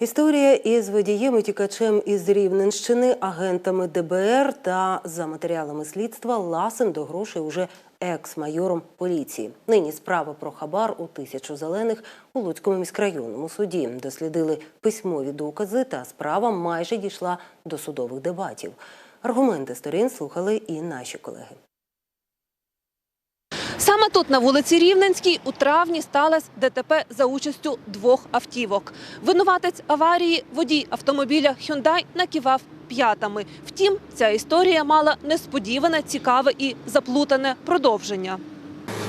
Історія із водієм і тікачем із Рівненщини, агентами ДБР та за матеріалами слідства ласим до грошей уже екс-майором поліції. Нині справа про хабар у тисячу зелених у Луцькому міськрайонному суді дослідили письмові докази, та справа майже дійшла до судових дебатів. Аргументи сторін слухали і наші колеги. Саме тут, на вулиці Рівненській, у травні сталося ДТП за участю двох автівок. Винуватець аварії, водій автомобіля Hyundai накивав п'ятами. Втім, ця історія мала несподіване, цікаве і заплутане продовження.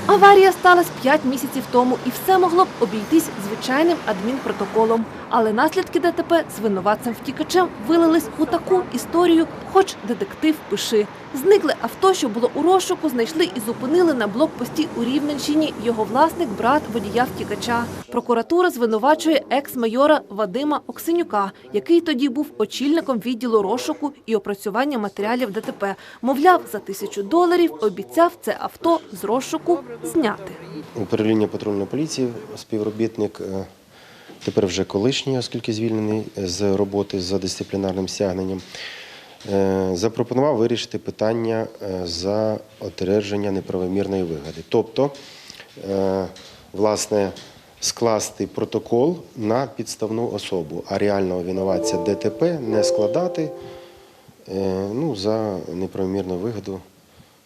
Аварія сталася 5 місяців тому, і все могло б обійтись звичайним адмінпротоколом. Але наслідки ДТП з винуватцем втікачем вилились у таку історію, хоч детектив пиши. Зникле авто, що було у розшуку, знайшли і зупинили на блокпості у Рівненщині його власник, брат водія втікача. Прокуратура звинувачує екс-майора Вадима Оксенюка, який тоді був очільником відділу розшуку і опрацювання матеріалів ДТП. Мовляв, за тисячу доларів обіцяв це авто з розшуку зняти. Управління патрульної поліції, співробітник, е, тепер вже колишній, оскільки звільнений з роботи за дисциплінарним стягненням, е, запропонував вирішити питання е, за одержання неправомірної вигоди. Тобто, е, власне, скласти протокол на підставну особу, а реального винуватця ДТП не складати е, ну, за неправомірну вигоду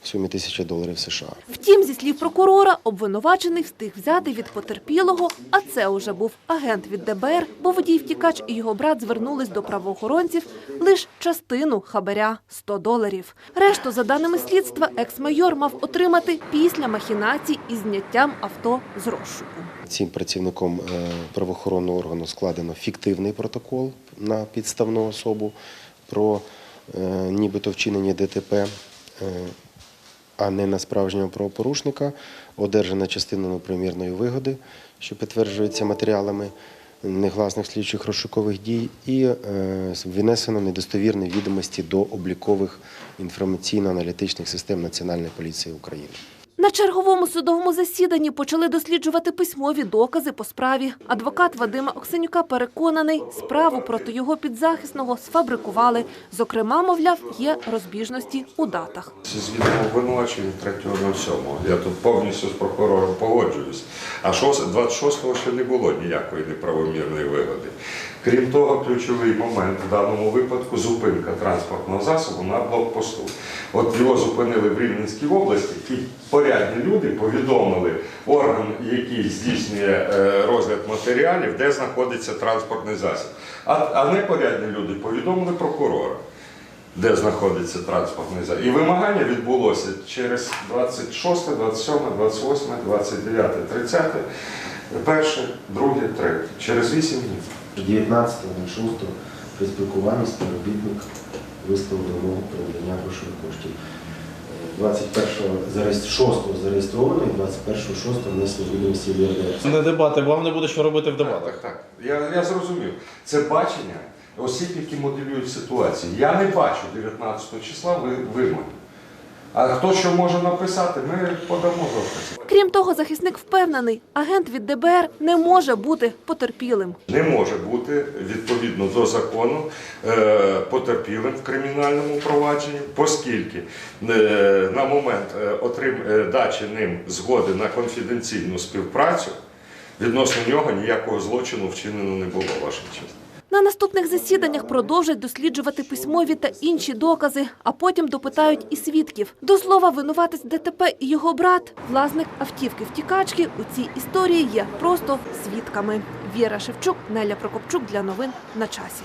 в сумі тисяча доларів США. Втім, зі слів прокурора, обвинувачений встиг взяти від потерпілого, а це уже був агент від ДБР, бо водій втікач і його брат звернулись до правоохоронців лише частину хабаря – 100 доларів. Решту, за даними слідства, екс-майор мав отримати після махінацій із зняттям авто з розшуку. Цим працівником е, правоохоронного органу складено фіктивний протокол на підставну особу про е, нібито вчинення ДТП, е, а не на справжнього правопорушника. Одержана частина непримірної вигоди, що підтверджується матеріалами негласних слідчих розшукових дій, і винесено недостовірні відомості до облікових інформаційно-аналітичних систем Національної поліції України. На черговому судовому засіданні почали досліджувати письмові докази по справі. Адвокат Вадима Оксенюка переконаний, справу проти його підзахисного сфабрикували. Зокрема, мовляв, є розбіжності у датах. Звідомо обвинувачення 3.07. Я тут повністю з прокурором погоджуюсь. А 26-го ще не було ніякої неправомірної вигоди. Крім того, ключовий момент в даному випадку зупинка транспортного засобу на блокпосту. От його зупинили в Рівненській області, і порядні люди повідомили орган, який здійснює е, розгляд матеріалів, де знаходиться транспортний засіб. А, непорядні люди повідомили прокурора де знаходиться транспортний засіб. І вимагання відбулося через 26, 27, 28, 29, 30, перше, друге, третє. Через 8 днів. 19.06 при спілкуванні співробітник висловив вимогу про надання грошових коштів. Е, 21-го зареєстр- 6-го зареєстрований, 21.06 внесли відомості в. Не дебати, вам не буде що робити в Так, дебатах. так, так. Я, я зрозумів. Це бачення осіб, які моделюють ситуацію. Я не бачу 19 числа ви- вимоги. А хто що може написати, ми подамо докази. Крім того, захисник впевнений, агент від ДБР не може бути потерпілим. Не може бути відповідно до закону е, потерпілим в кримінальному провадженні, оскільки е, на момент е, отрим, дачі ним згоди на конфіденційну співпрацю відносно нього ніякого злочину вчинено не було, ваша честь. На наступних засіданнях продовжать досліджувати письмові та інші докази, а потім допитають і свідків. До слова, винуватець ДТП і його брат, власник автівки втікачки, у цій історії є просто свідками. Віра Шевчук, Неля Прокопчук для новин на часі.